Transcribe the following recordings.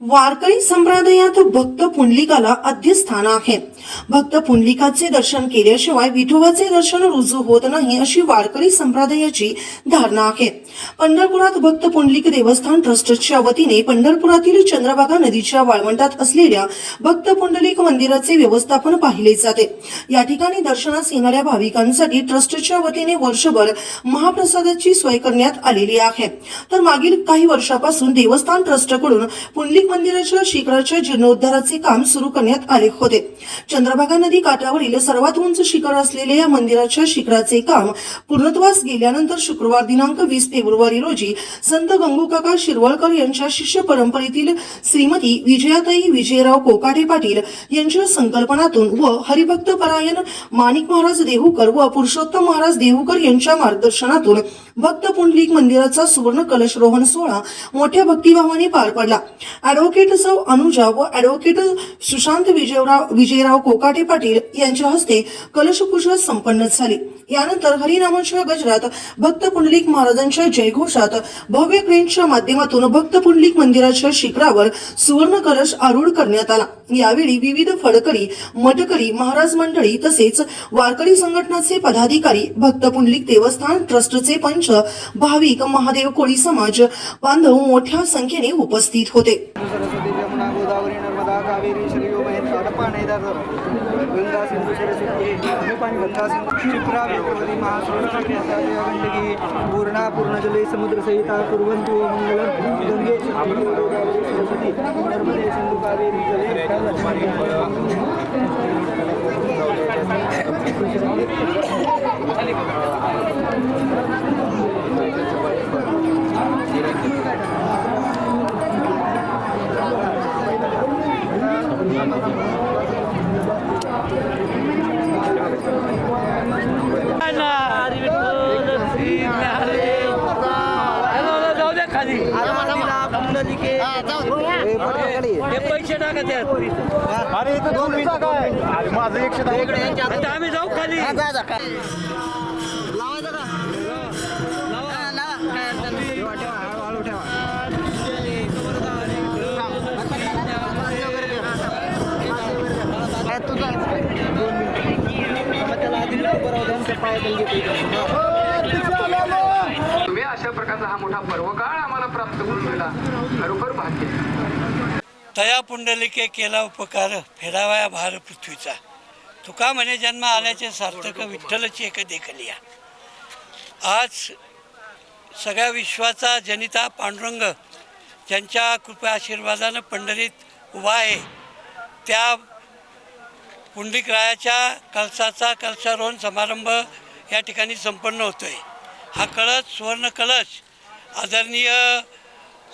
वारकरी संप्रदायात भक्त पुंडलिकाला आद्य स्थान आहे. भक्त पुंडलिकाचे दर्शन केल्याशिवाय विठोबाचे दर्शन रुजू होत नाही अशी वारकरी संप्रदायाची धारणा आहे. पंढरपुरात भक्त पुंडलिक देवस्थान ट्रस्टच्या वतीने पंढरपुरातील चंद्रभागा नदीच्या वाळवंटात असलेल्या भक्त पुंडलिक मंदिराचे व्यवस्थापन पाहिले जाते. या ठिकाणी दर्शनास येणाऱ्या भाविकांसाठी ट्रस्टच्या वतीने वर्षभर महाप्रसादाची सोय करण्यात आलेली आहे. तर मागील काही वर्षापासून देवस्थान ट्रस्टकडून पुंडलिक मंदिराच्या शिखराच्या जीर्णोद्धाराचे काम सुरू करण्यात आले होते. चंद्रभागा नदी काठावरील सर्वात उंच शिखर असलेल्या या मंदिराच्या शिखराचे काम पूर्णत्वास गेल्यानंतर शुक्रवार दिनांक वीस फेब्रुवारी रोजी संत गंगूकाका शिरवळकर यांच्या शिष्य परंपरेतील श्रीमती विजयाताई विजयराव कोकाटे पाटील यांच्या संकल्पनातून व हरिभक्त परायण माणिक महाराज देहूकर व पुरुषोत्तम महाराज देहूकर यांच्या मार्गदर्शनातून भक्त पुंडलिक मंदिराचा सुवर्ण कलशरोहण सोहळा मोठ्या भक्तिभावाने पार पडला. ऍडव्होकेट सौ अनुजा व ॲडव्होकेट सुशांत विजयराव विजयराव कोकाटे पाटील यांच्या हस्ते कलशपूजा संपन्न झाली. यानंतर हरिनामाच्या गजरात भक्त पुंडलिक महाराजांच्या जयघोषात भव्य क्रेनच्या माध्यमातून भक्त पुंडलिक मंदिराच्या शिखरावर सुवर्ण कलश आरूढ करण्यात आला. यावेळी विविध फडकरी मटकरी महाराज मंडळी तसेच वारकरी संघटनाचे पदाधिकारी भक्त पुंडलिक देवस्थान ट्रस्टचे पंच भाविक महादेव कोळी समाज बांधव मोठ्या संख्येने उपस्थित होते. गंगा सिंधू सरस्वती पाणी गंगा सिंधू क्षिप्रा वेगवती महासुरक्षी गंडकी पूर्णा पूर्णजले समुद्र सहिता कुर्वन्तु मंगलम गंगे सरस्वती नर्मदे सिंधु कावेरी जले जाऊ द्या खाली हे टाका त्यात अरे इथं दोन मिनिटं काय अरे माझं एकशे दहा आता आम्ही जाऊ खाली तुम्ही अशा प्रकारचा हा मोठा पर्वकाळ आम्हाला प्राप्त करून दिला खरोखर भाग्य तया पुंडलिके केला उपकार फेडावाया भार पृथ्वीचा. तुका म्हणे जन्म आल्याचे सार्थक विठ्ठलची एक देखलिया आज सगळ्या विश्वाचा जनिता पांडुरंग ज्यांच्या कृपा आशीर्वादानं पंढरीत उभा आहे त्या पुंडलिकरायाच्या कलशाचा कलशारोहण समारंभ या ठिकाणी संपन्न होतो आहे हा कळस सुवर्ण कलश आदरणीय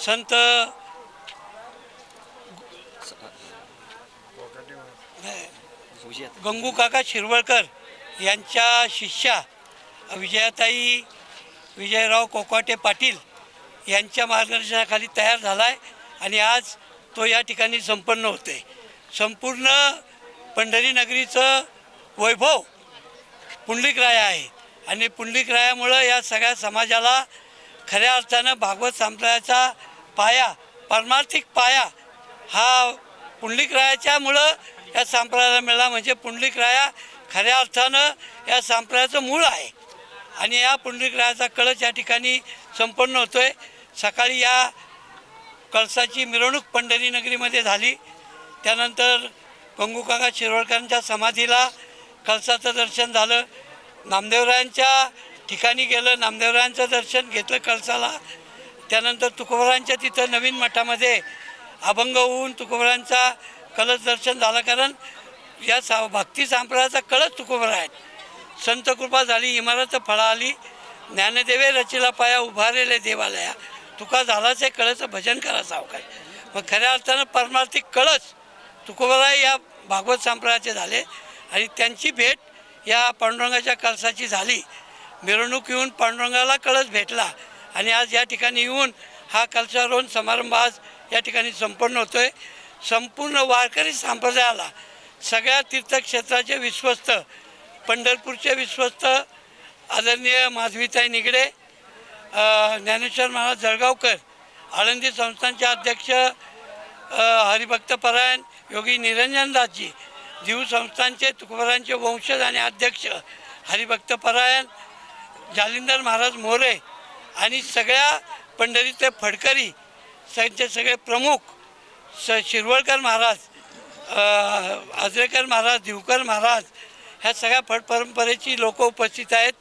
संत गंगू काका शिरवळकर यांच्या शिष्या विजयाताई विजयराव कोकाटे पाटील यांच्या मार्गदर्शनाखाली तयार झाला आहे आणि आज तो या ठिकाणी संपन्न होते संपूर्ण पंढरी नगरीचं वैभव पुंडलिकराया आहे आणि पुंडलिकरायामुळं या सगळ्या समाजाला खऱ्या अर्थानं भागवत संप्रदायाचा पाया परमार्थिक पाया हा पुंडलिकरायाच्यामुळं या संप्रदायाला मिळाला म्हणजे पुंडलिकराया खऱ्या अर्थानं या संप्रदायाचं मूळ आहे. आणि या पुंडलिकरायाचा कळस या ठिकाणी संपन्न होतो आहे सकाळी या कळसाची मिरवणूक पंढरी नगरीमध्ये झाली. त्यानंतर गंगूकाका शिरवळकरांच्या समाधीला कळसाचं दर्शन झालं. नामदेवरायांच्या ठिकाणी गेलं नामदेवरायांचं दर्शन घेतलं कळसाला त्यानंतर तुकोबरांच्या तिथं नवीन मठामध्ये अभंग होऊन तुकोबरांचा कलश दर्शन झालं कारण या सा भक्ती संप्रदायाचा कळस तुकोबर आहेत. संत कृपा झाली इमारत फळा आली ज्ञानदेवे रचिला पाया उभारेले देवालया. तुका झालाच आहे कळचं भजन करा सावकाश. मग खऱ्या अर्थानं परमार्थिक कळस तुकोबराय या भागवत संप्रदायाचे झाले आणि त्यांची भेट या पांडुरंगाच्या कळसाची झाली. मिरवणूक येऊन पांडुरंगाला कळस भेटला आणि आज या ठिकाणी येऊन हा कलशारोहण समारंभ आज या ठिकाणी संपन्न होतो आहे संपूर्ण वारकरी संप्रदायाला सगळ्या तीर्थक्षेत्राचे विश्वस्त पंढरपूरचे विश्वस्त आदरणीय माधवीताई निगडे ज्ञानेश्वर महाराज जळगावकर आळंदी संस्थानचे अध्यक्ष हरिभक्त परायण योगी निरंजनदासजी जीव संस्थानचे तुकोबरांचे वंशज आणि अध्यक्ष हरिभक्त परायण जालिंदर महाराज मोरे आणि सगळ्या पंढरीतले फडकरी त्यांचे सगळे प्रमुख स शिरवळकर महाराज आजरेकर महाराज दिवकर महाराज ह्या सगळ्या फट परंपरेची लोक उपस्थित आहेत.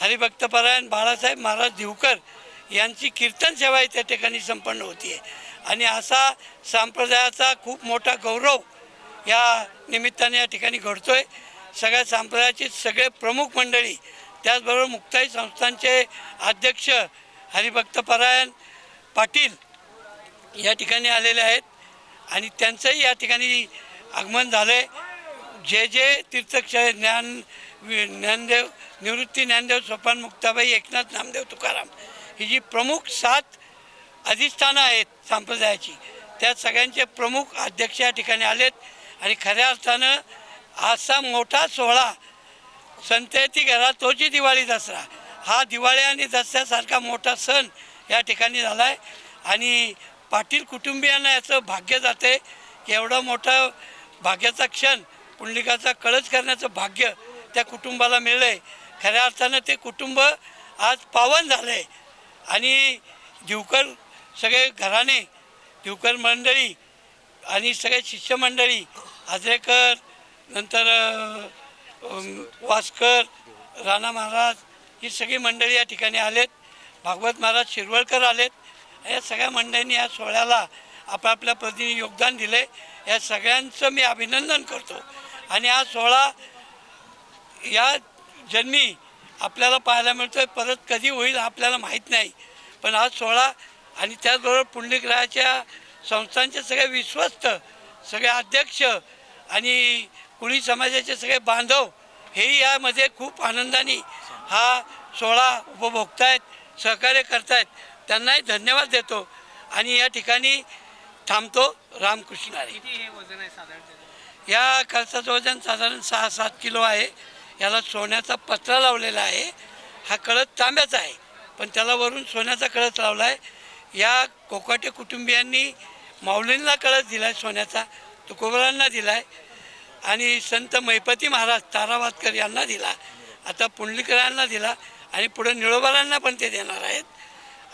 हरिभक्तपरायण बाळासाहेब महाराज दिवकर यांची कीर्तन सेवा त्या ठिकाणी संपन्न होती आहे आणि असा संप्रदायाचा खूप मोठा गौरव या निमित्ताने या ठिकाणी घडतो आहे सगळ्या संप्रदायाची सगळे प्रमुख मंडळी त्याचबरोबर मुक्ताई संस्थांचे अध्यक्ष हरिभक्तपरायण पाटील या ठिकाणी आलेले आहेत आणि त्यांचंही या ठिकाणी आगमन झालं आहे जे जे तीर्थक्षय ज्ञान ज्ञानदेव निवृत्ती ज्ञानदेव सोपान मुक्ताबाई एकनाथ नामदेव तुकाराम ही जी प्रमुख सात अधिष्ठानं आहेत संप्रदायाची त्या सगळ्यांचे प्रमुख अध्यक्ष या ठिकाणी आलेत. आणि खऱ्या अर्थानं असा मोठा सोहळा संतती घरा तोची दिवाळी दसरा हा दिवाळी आणि दसऱ्यासारखा मोठा सण या ठिकाणी झाला आहे आणि पाटील कुटुंबियांना याचं भाग्य जाते. एवढा मोठा भाग्याचा क्षण पुंडलिकाचा कळस करण्याचं भाग्य त्या कुटुंबाला मिळलं आहे खऱ्या अर्थानं ते कुटुंब आज पावन झालं आहे आणि दिवकर सगळे घराणे दिवकर मंडळी आणि सगळे शिष्यमंडळी आजरेकर नंतर वास्कर वासकर राणा महाराज ही सगळी मंडळी या ठिकाणी आलेत. भागवत महाराज शिरवळकर आलेत. या सगळ्या मंडळींनी या सोहळ्याला आपापल्या पद्धतीने योगदान दिले या सगळ्यांचं मी अभिनंदन करतो. आणि हा सोहळा या जन्मी आपल्याला पाहायला मिळतोय. परत कधी होईल आपल्याला माहीत नाही. पण हा सोहळा आणि त्याचबरोबर पुण्यग्रहाच्या संस्थांचे सगळे विश्वस्त सगळे अध्यक्ष आणि कुणी समाजाचे सगळे बांधव हेही यामध्ये खूप आनंदाने हा सोहळा उपभोगतायत सहकार्य करतायत. त्यांनाही धन्यवाद देतो. आणि या ठिकाणी थांबतो रामकृष्ण हरी. या कळसाचं वजन साधारण सहा सात किलो आहे. याला सोन्याचा पत्रा लावलेला आहे. हा कळस तांब्याचा आहे. पण त्याला वरून सोन्याचा कळस लावला आहे या कोकाटे कुटुंबियांनी माऊलींना कळस दिला आहे सोन्याचा तुकोबरांना दिला आहे आणि संत मैपती महाराज तारावादकर यांना दिला. आता पुंडलिकरांना दिला. आणि पुढे निळोबारांना पण ते देणार आहेत.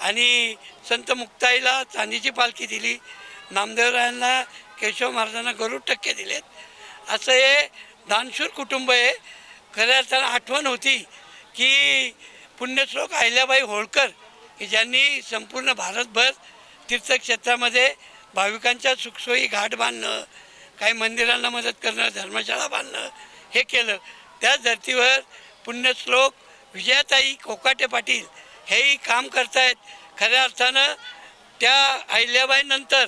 आणि संत मुक्ताईला चांदीची पालखी दिली. नामदेवरायांना केशव महाराजांना गरुड टक्के दिलेत. असं हे दानशूर कुटुंब आहे. खऱ्या अर्थानं आठवण होती की पुण्यश्लोक अहिल्याबाई होळकर की ज्यांनी संपूर्ण भारतभर तीर्थक्षेत्रामध्ये भाविकांच्या सुखसोयी घाट बांधणं काही मंदिरांना मदत करणं धर्मशाळा बांधणं हे केलं. त्याच धर्तीवर पुण्यश्लोक विजयाताई कोकाटे पाटील हेही काम करतायत. खऱ्या अर्थानं त्या अहिल्याबाईनंतर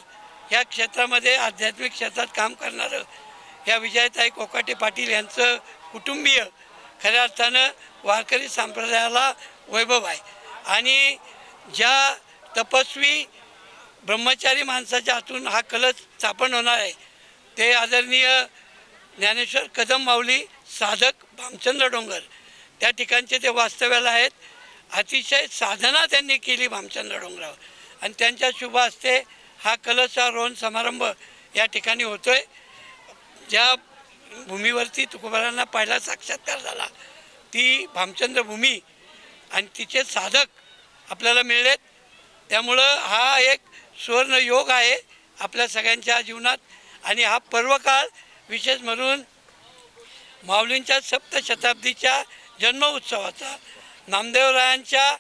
या क्षेत्रामध्ये आध्यात्मिक क्षेत्रात काम करणारं या विजयताई कोकाटे पाटील यांचं कुटुंबीय खऱ्या अर्थानं वारकरी संप्रदायाला वैभव आहे. आणि ज्या तपस्वी ब्रह्मचारी माणसाच्या हातून हा कलच स्थापन होणार आहे ते आदरणीय ज्ञानेश्वर कदम माऊली साधक भामचंद्र डोंगर. त्या ठिकाणचे ते वास्तव्याला आहेत. अतिशय साधना त्यांनी केली भामचंद्र डोंगरावर. आणि त्यांच्या शुभ हस्ते हा कलशारोहण समारंभ या ठिकाणी होतोय. ज्या भूमीवरती तुकोबारांना पहिला साक्षात्कार झाला ती भामचंद्र भूमी आणि तिचे साधक आपल्याला मिळलेत. त्यामुळं हा एक सुवर्ण योग आहे आपल्या सगळ्यांच्या जीवनात. आणि हा पर्वकाळ विशेष म्हणून माऊलींच्या सप्तशताब्दीच्या जन्मोत्सवाचा नामदेवरायांच्या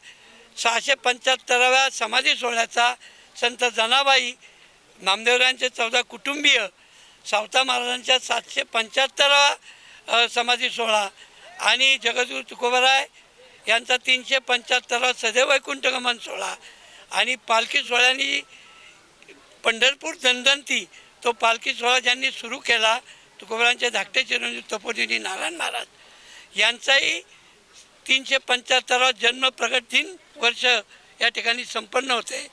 सहाशे पंच्याहत्तराव्या समाधी सोहळ्याचा संत जनाबाई नामदेवरायांचे चौदा कुटुंबीय सावता महाराजांच्या सातशे पंच्याहत्तरावा समाधी सोहळा आणि जगद्गुरू तुकोबराय यांचा तीनशे पंच्याहत्तरावा सदैव वैकुंठगमन सोहळा आणि पालखी सोहळ्याने पंढरपूर दंदंती तो पालखी सोहळा ज्यांनी सुरू केला तुकोबरांचे धाकटे चिरंजीव तपोदिनी नारायण महाराज यांचाही तीनशे पंच्याहत्तरावा जन्म प्रगट दिन वर्ष या ठिकाणी संपन्न होते.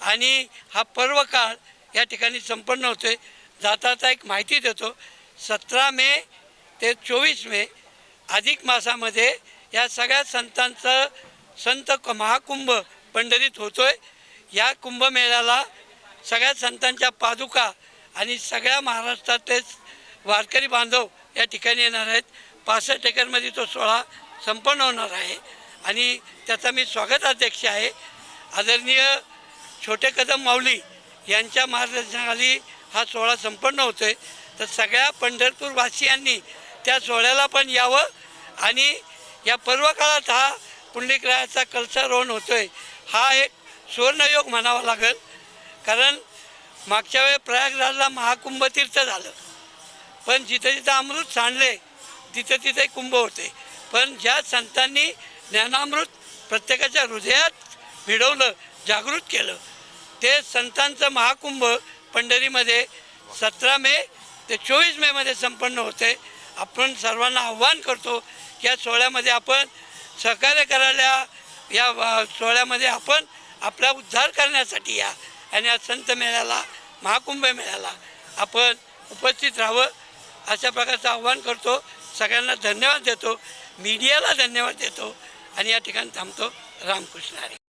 आणि हा पर्व काळ या ठिकाणी संपन्न होते जाता एक माहिती देतो. सतरा मे ते चोवीस मे अधिक मासामध्ये या सगळ्या संतांचं संत क- महाकुंभ पंढरीत होतो आहे या कुंभमेळ्याला सगळ्या संतांच्या पादुका आणि सगळ्या महाराष्ट्रातले वारकरी बांधव या ठिकाणी येणार आहेत. पासष्ट एकरमध्ये तो सोळा संपन्न होणार आहे. आणि त्याचा मी स्वागताध्यक्ष आहे. आदरणीय छोटे कदम माऊली यांच्या मार्गदर्शनाखाली हा सोहळा संपन्न होतोय. तर सगळ्या पंढरपूरवासियांनी त्या सोहळ्याला पण यावं आणि या पर्व काळात हा पुंडलिकरायाचा होतो होतोय. हा एक सुवर्णयोग म्हणावा लागेल. कारण मागच्या वेळी प्रयागराजला महाकुंभ तीर्थ झालं. पण जिथं जिथं अमृत सांडले तिथं तिथे कुंभ होते. पण ज्या संतांनी ज्ञानामृत प्रत्येकाच्या हृदयात भिडवलं जागृत केलं ते संतांचं महाकुंभ पंढरीमध्ये सतरा मे ते चोवीस मेमध्ये संपन्न होते. आपण सर्वांना आव्हान करतो या सोहळ्यामध्ये आपण सहकार्य करायला या सोहळ्यामध्ये आपण आपला उद्धार करण्यासाठी या आणि या संत मेळ्याला महाकुंभ मेळ्याला आपण उपस्थित राहावं अशा प्रकारचं आव्हान करतो. सगळ्यांना धन्यवाद देतो. मीडियाला धन्यवाद देतो. आणि या ठिकाणी थांबतो रामकृष्ण हरी.